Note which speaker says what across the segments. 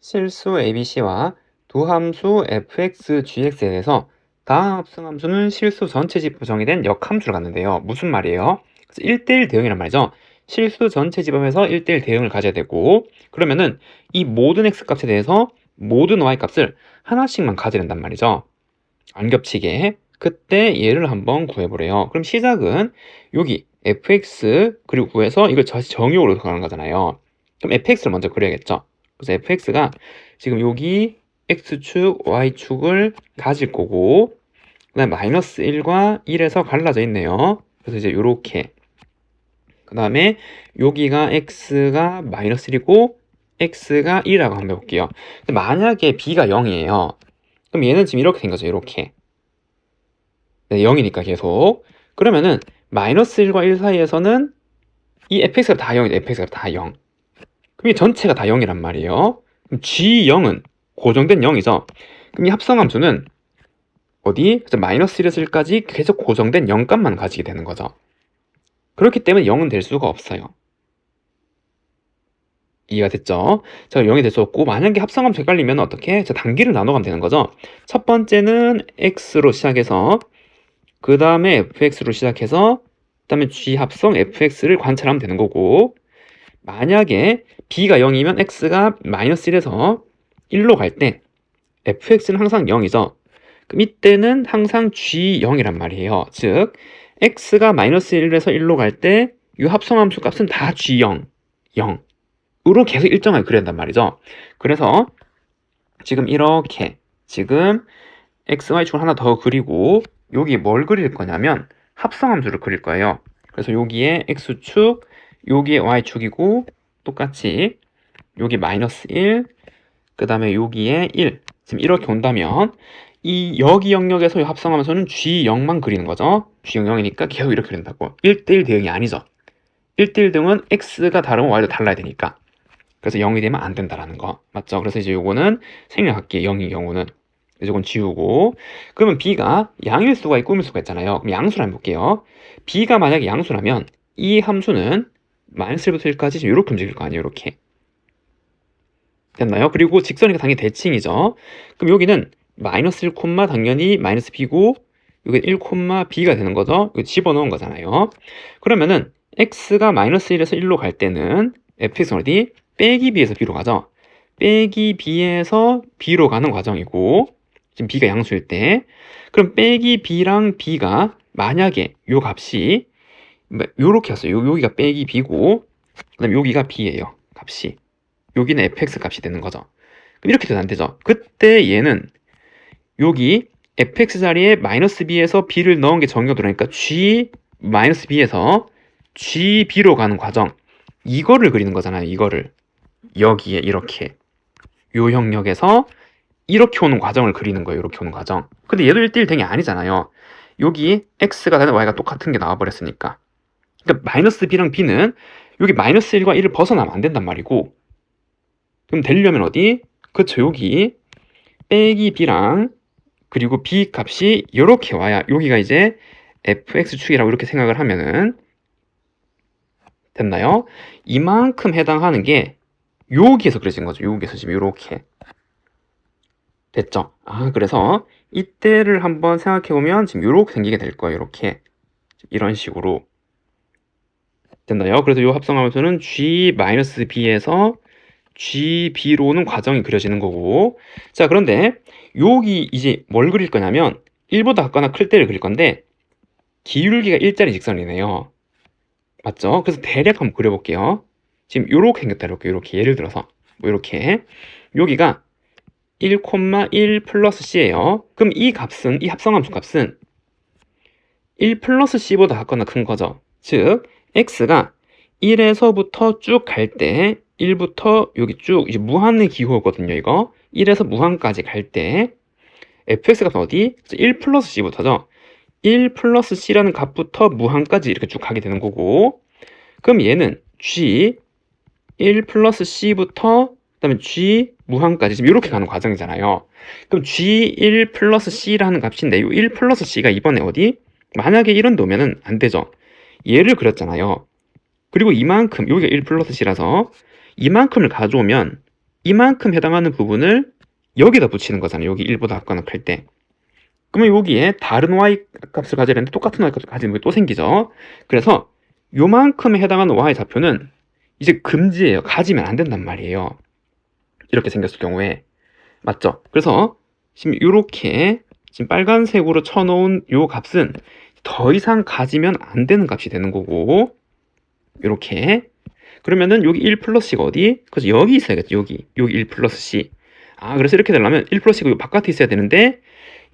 Speaker 1: 실수 ABC와 두 함수 fx, gx에 대해서 다음 합성 함수는 실수 전체 집합 정의된 역함수를 갖는데요. 무슨 말이에요? 그래서 1대1 대응이란 말이죠. 실수 전체 집합에서 1대1 대응을 가져야 되고 그러면은 이 모든 x 값에 대해서 모든 y 값을 하나씩만 가져야 된단 말이죠. 안 겹치게 그때 얘를 한번 구해보래요. 그럼 시작은 여기 fx 그리고 구해서 이걸 다시 정의로 가는 거잖아요. 그럼 fx를 먼저 그려야겠죠. 그래서 fx가 지금 여기 x축, y축을 가질 거고 그 다음에 마이너스 1과 1에서 갈라져 있네요. 그래서 이제 요렇게 그 다음에 여기가 x가 마이너스 1이고 x가 1이라고 한번 해볼게요. 만약에 b가 0이에요. 그럼 얘는 지금 이렇게 된 거죠. 이렇게 네, 0이니까 계속 그러면은 마이너스 1과 1 사이에서는 이 fx가 다 0이죠. fx가 다 0. 그럼 이 전체가 다 0이란 말이에요. 그럼 g0은 고정된 0이죠. 그럼 이 합성함수는 어디? 마이너스 1에서 1까지 계속 고정된 0값만 가지게 되는 거죠. 그렇기 때문에 0은 될 수가 없어요. 이해가 됐죠? 자, 0이 될 수 없고 만약에 합성함수 헷갈리면 어떻게? 자, 단기를 나눠가면 되는 거죠. 첫 번째는 x로 시작해서 그 다음에 fx로 시작해서 그 다음에 g 합성 fx를 관찰하면 되는 거고 만약에 b가 0이면 x가 마이너스 1에서 1로 갈 때 fx는 항상 0이죠. 그럼 이때는 항상 g0이란 말이에요. 즉 x가 마이너스 1에서 1로 갈 때 이 합성함수 값은 다 g0, 0으로 계속 일정하게 그려야 한단 말이죠. 그래서 지금 이렇게 지금 x, y축을 하나 더 그리고 여기 뭘 그릴 거냐면 합성함수를 그릴 거예요. 그래서 여기에 x축, 여기에 y축이고 똑같이 여기 마이너스 1, 그 다음에 여기에 1 지금 이렇게 온다면 이 여기 영역에서 합성하면서는 G0만 그리는 거죠. G0, 0이니까 계속 이렇게 그린다고. 1대1 대응이 아니죠. 1대1 대응은 X가 다르면 Y도 달라야 되니까. 그래서 0이 되면 안 된다라는 거. 맞죠? 그래서 이제 요거는 생략할게요. 0이 경우는. 이건 지우고. 그러면 B가 양일 수가 있고 꿈일 수가 있잖아요. 그럼 양수를 한번 볼게요. B가 만약에 양수라면 이 함수는 마이너스 1부터 1까지 이렇게 움직일 거 아니에요. 이렇게. 됐나요? 그리고 직선이니까 당연히 대칭이죠. 그럼 여기는 마이너스 1, 당연히 마이너스 b고 여기 1, b가 되는 거죠. 이거 집어넣은 거잖아요. 그러면은 x가 마이너스 1에서 1로 갈 때는 fx는 어디? 빼기 b에서 b로 가죠. 빼기 b에서 b로 가는 과정이고 지금 b가 양수일 때 그럼 빼기 b랑 b가 만약에 요 값이 요렇게 왔어요. 요, 여기가 빼기 b고 그다음 여기가 b예요. 값이. 여기는 fx 값이 되는 거죠. 그럼 이렇게 되면 안 되죠. 그때 얘는 여기 fx 자리에 마이너스 b에서 b를 넣은 게 정의도라니까 g 마이너스 b에서 gb로 가는 과정 이거를 그리는 거잖아요. 이거를 여기에 이렇게 요 영역에서 이렇게 오는 과정을 그리는 거예요. 이렇게 오는 과정. 근데 얘도 1대1 대응이 아니잖아요. 여기 x가 다른 y가 똑같은 게 나와버렸으니까. 그러니까 마이너스 b랑 b는 여기 마이너스 1과 1을 벗어나면 안 된단 말이고 그럼 되려면 어디? 그쵸 여기 빼기 b랑 그리고 b 값이 이렇게 와야 여기가 이제 fx축이라고 이렇게 생각을 하면은 됐나요? 이만큼 해당하는 게 여기에서 그려진 거죠. 여기에서 지금 이렇게 됐죠? 아 그래서 이때를 한번 생각해 보면 지금 이렇게 생기게 될 거예요. 이렇게 이런 식으로 됐나요? 그래서 이 합성하면서는 g-b에서 GB로는 과정이 그려지는 거고. 자 그런데 여기 이제 뭘 그릴 거냐면 1보다 작거나 클 때를 그릴 건데 기울기가 일자리 직선이네요. 맞죠? 그래서 대략 한번 그려볼게요. 지금 요렇게 생겼다 이렇게 이렇게. 예를 들어서 뭐 이렇게. 여기가 1,1 플러스 c예요. 그럼 이 값은 이 합성함수 값은 1 플러스 c보다 작거나 큰 거죠. 즉 x가 1에서부터 쭉 갈 때 1부터 여기 쭉 이제 무한의 기호거든요, 이거. 1에서 무한까지 갈 때 fx 값은 어디? 1 플러스 c부터죠. 1 플러스 c라는 값부터 무한까지 이렇게 쭉 가게 되는 거고 그럼 얘는 g 1 플러스 c부터 그 다음에 g 무한까지 지금 이렇게 가는 과정이잖아요. 그럼 g1 플러스 c라는 값인데 이1 플러스 c가 이번에 어디? 만약에 1은 놓으면 안 되죠. 얘를 그렸잖아요. 그리고 이만큼 여기가 1 플러스 c라서 이만큼을 가져오면 이만큼 해당하는 부분을 여기다 붙이는 거잖아요. 여기 1보다 작거나 클 때. 그러면 여기에 다른 y 값을 가지려는데 똑같은 y 값을 가지는 게 또 생기죠. 그래서 요만큼에 해당하는 y 좌표는 이제 금지예요. 가지면 안 된단 말이에요. 이렇게 생겼을 경우에 맞죠? 그래서 지금 이렇게 지금 빨간색으로 쳐놓은 요 값은 더 이상 가지면 안 되는 값이 되는 거고 이렇게 그러면은 여기 1 플러스 C가 어디? 그래서 여기 있어야겠죠. 여기 여기 1 플러스 C 아 그래서 이렇게 되려면 1 플러스 C가 요 바깥에 있어야 되는데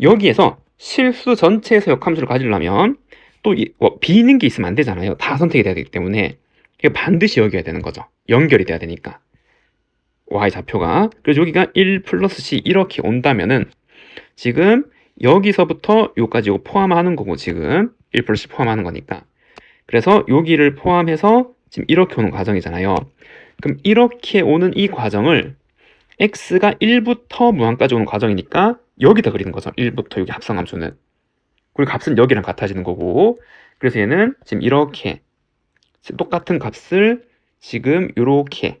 Speaker 1: 여기에서 실수 전체에서 역함수를 가지려면 또 이, 어, 비는 게 있으면 안 되잖아요. 다 선택이 돼야 되기 때문에 이게 반드시 여기야 되는 거죠. 연결이 돼야 되니까. y 좌표가 그래서 여기가 1 플러스 c 이렇게 온다면은 지금 여기서부터 요까지 요 포함하는 거고 지금. 1 플러스 c 포함하는 거니까. 그래서 여기를 포함해서 지금 이렇게 오는 과정이잖아요. 그럼 이렇게 오는 이 과정을 x가 1부터 무한까지 오는 과정이니까 여기다 그리는 거죠. 1부터 여기 합성함수는. 그리고 값은 여기랑 같아지는 거고. 그래서 얘는 지금 이렇게 똑같은 값을 지금 이렇게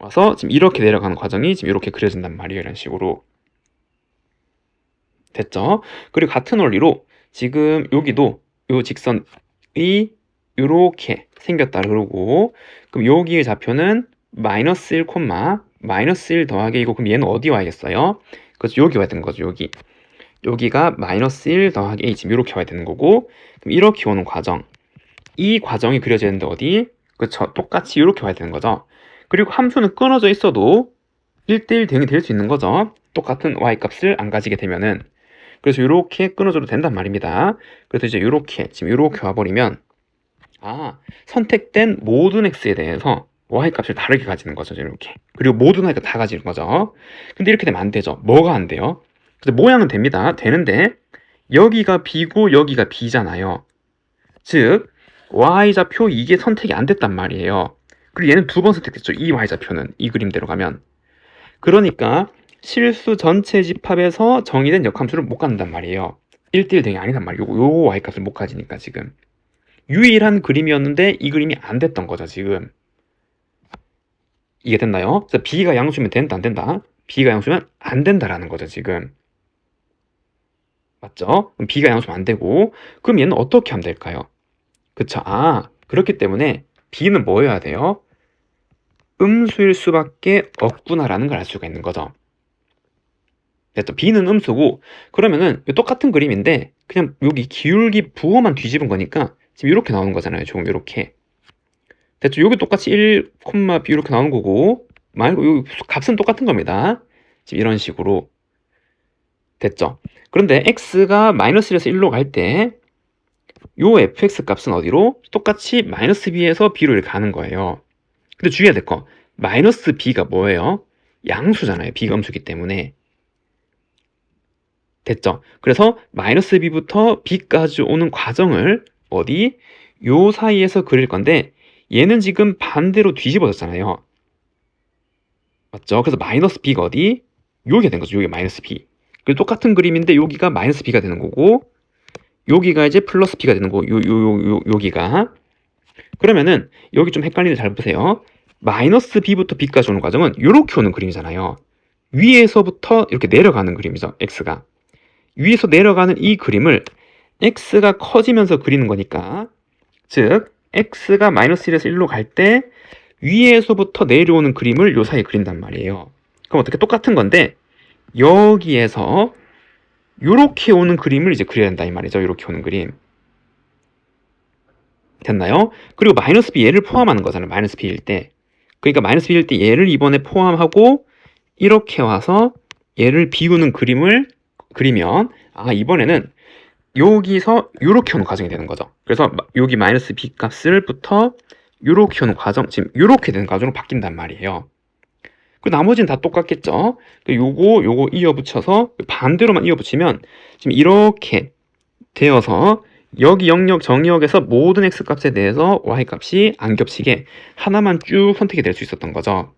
Speaker 1: 와서 지금 이렇게 내려가는 과정이 지금 이렇게 그려진단 말이에요. 이런 식으로. 됐죠? 그리고 같은 원리로 지금 여기도 요 직선이 이렇게 생겼다 그러고 그럼 여기의 좌표는 마이너스 1, 마이너스 1 더하기 이고 그럼 얘는 어디 와야겠어요? 그래서 여기 와야 되는 거죠. 여기. 여기가 마이너스 1 더하기 a 지금 이렇게 와야 되는 거고 그럼 이렇게 오는 과정 이 과정이 그려지는데 어디? 그쵸 똑같이 이렇게 와야 되는 거죠. 그리고 함수는 끊어져 있어도 1대1 대응이 될 수 있는 거죠. 똑같은 y값을 안 가지게 되면은 그래서 이렇게 끊어져도 된단 말입니다. 그래서 이제 이렇게 지금 이렇게 와버리면 아 선택된 모든 x에 대해서 y값을 다르게 가지는 거죠. 이렇게 그리고 모든 y가 다 가지는 거죠. 근데 이렇게 되면 안 되죠. 뭐가 안 돼요? 근데 모양은 됩니다. 되는데 여기가 b고 여기가 b잖아요. 즉 y좌표 이게 선택이 안 됐단 말이에요. 그리고 얘는 두 번 선택됐죠. 이 y좌표는 이 그림대로 가면. 그러니까 실수 전체 집합에서 정의된 역함수를 못 갖는단 말이에요. 1대1 대응이 아니단 말이에요. 요, 요 y값을 못 가지니까 지금. 유일한 그림이었는데 이 그림이 안 됐던 거죠, 지금. 이게 됐나요? 그래서 b가 양수면 된다, 안 된다? b가 양수면 안 된다라는 거죠, 지금. 맞죠? 그럼 b가 양수면 안 되고 그럼 얘는 어떻게 하면 될까요? 그쵸? 아, 그렇기 때문에 b는 뭐여야 돼요? 음수일 수밖에 없구나라는 걸 알 수가 있는 거죠. 됐죠? b는 음수고 그러면은 똑같은 그림인데 그냥 여기 기울기 부호만 뒤집은 거니까 지금 이렇게 나오는 거잖아요. 조금 이렇게. 됐죠? 여기 똑같이 1, b 이렇게 나오는 거고 말고 여기 값은 똑같은 겁니다. 지금 이런 식으로 됐죠? 그런데 x가 마이너스 1에서 1로 갈 때 요 fx 값은 어디로? 똑같이 마이너스 b에서 b로 이렇게 가는 거예요. 근데 주의해야 될 거. 마이너스 b가 뭐예요? 양수잖아요. b가 음수기 때문에. 됐죠? 그래서 마이너스 b부터 b까지 오는 과정을 어디? 요 사이에서 그릴 건데 얘는 지금 반대로 뒤집어졌잖아요. 맞죠? 그래서 마이너스 b가 어디? 여기가 된 거죠. 여기 마이너스 b. 그리고 똑같은 그림인데 여기가 마이너스 b가 되는 거고 여기가 이제 플러스 b가 되는 거고 요, 요, 요, 요, 여기가 그러면은 여기 좀 헷갈리는데 잘 보세요. 마이너스 b부터 b까지 오는 과정은 이렇게 오는 그림이잖아요. 위에서부터 이렇게 내려가는 그림이죠. x가. 위에서 내려가는 이 그림을 x가 커지면서 그리는 거니까 즉 x가 마이너스 1에서 1로 갈 때 위에서부터 내려오는 그림을 요 사이에 그린단 말이에요. 그럼 어떻게 똑같은 건데 여기에서 이렇게 오는 그림을 이제 그려야 된다 이 말이죠. 이렇게 오는 그림. 됐나요? 그리고 마이너스 b 얘를 포함하는 거잖아요. 마이너스 b일 때. 그러니까 마이너스 b일 때 얘를 이번에 포함하고 이렇게 와서 얘를 비우는 그림을 그리면 아 이번에는 여기서 이렇게 오는 과정이 되는 거죠. 그래서 여기 마이너스 b 값을부터 이렇게 오는 과정 지금 이렇게 되는 과정으로 바뀐단 말이에요. 그 나머지는 다 똑같겠죠. 그 요거 요거 이어붙여서 반대로만 이어붙이면 지금 이렇게 되어서 여기 영역 정역에서 모든 x 값에 대해서 y 값이 안 겹치게 하나만 쭉 선택이 될 수 있었던 거죠.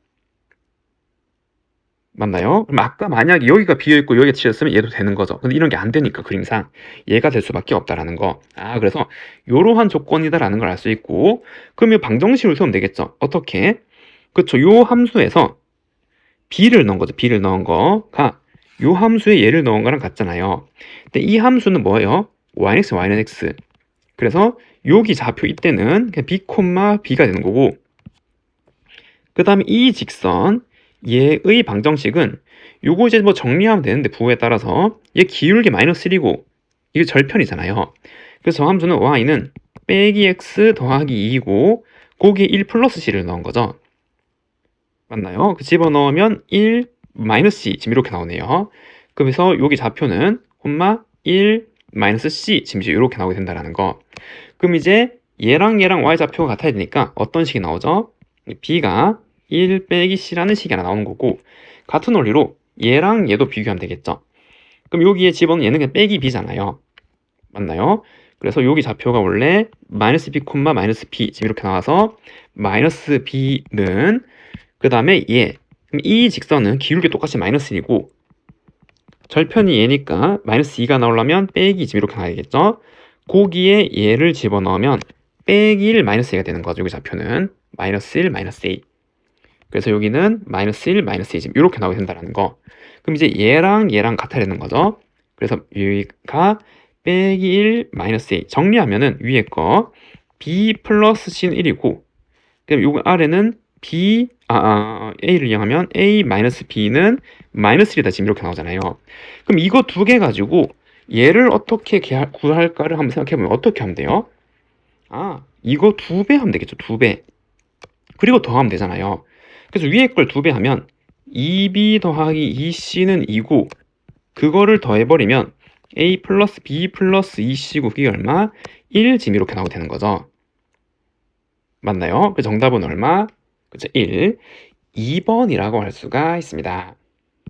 Speaker 1: 맞나요? 그럼 아까 만약에 여기가 비어있고 여기가 치였으면 얘도 되는 거죠. 근데 이런 게 안 되니까 그림상 얘가 될 수밖에 없다라는 거. 아 그래서 이러한 조건이다라는 걸 알 수 있고 이 방정식을 세우면 되겠죠. 어떻게? 그렇죠. 요 함수에서 b를 넣은 거죠. b를 넣은 거가 요 함수에 얘를 넣은 거랑 같잖아요. 근데 이 함수는 뭐예요? yx, y는 x. 그래서 여기 좌표 이때는 그냥 b, b가 되는 거고 그 다음에 이 직선 얘의 방정식은 요거 이제 뭐 정리하면 되는데 부호에 따라서 얘 기울기 마이너스 1이고 이게 절편이잖아요. 그래서 저 함수는 y는 빼기 x 더하기 2이고 거기에 1 플러스 c를 넣은 거죠. 맞나요? 그 집어넣으면 1 마이너스 c 지금 이렇게 나오네요. 그래서 여기 좌표는 콤마 1 마이너스 c 지금 이렇게 나오게 된다라는 거. 그럼 이제 얘랑 얘랑 y 좌표가 같아야 되니까 어떤 식이 나오죠? b가 1 빼기 c라는 식이 하나 나오는 거고 같은 원리로 얘랑 얘도 비교하면 되겠죠. 그럼 여기에 집어넣은 얘는 그냥 빼기 b잖아요. 맞나요? 그래서 여기 좌표가 원래 마이너스 b 콤마 마이너스 b 지금 이렇게 나와서 마이너스 b는 그 다음에 얘 그럼 이 직선은 기울기 똑같이 마이너스 1이고 절편이 얘니까 마이너스 2가 나오려면 빼기 지금 이렇게 나와야겠죠 거기에 얘를 집어넣으면 빼기 1 마이너스 2가 되는 거죠 여기 좌표는 마이너스 1 마이너스 2 그래서 여기는 마이너스 1 마이너스 2 지금 이렇게 나오게 된다는 거 그럼 이제 얘랑 얘랑 같아야 되는 거죠 그래서 여기가 빼기 1 마이너스 2 정리하면은 위에 거 b 플러스 c는 1이고 그다음 요거 아래는 b 아, 아 a를 이용하면 a 마이너스 b는 마이너스 1이다 지금 이렇게 나오잖아요. 그럼 이거 두 개 가지고 얘를 어떻게 개- 구할까를 한번 생각해 보면 어떻게 하면 돼요? 아 이거 두 배 하면 되겠죠 두 배. 그리고 더 하면 되잖아요. 그래서 위에 걸 두 배 하면 2b 더하기 2c는 2고 그거를 더해버리면 a 플러스 b 플러스 2c고 그게 얼마? 1 지금 이렇게 나오게 되는 거죠. 맞나요? 그 정답은 얼마? 그쵸 1. 2번이라고 할 수가 있습니다.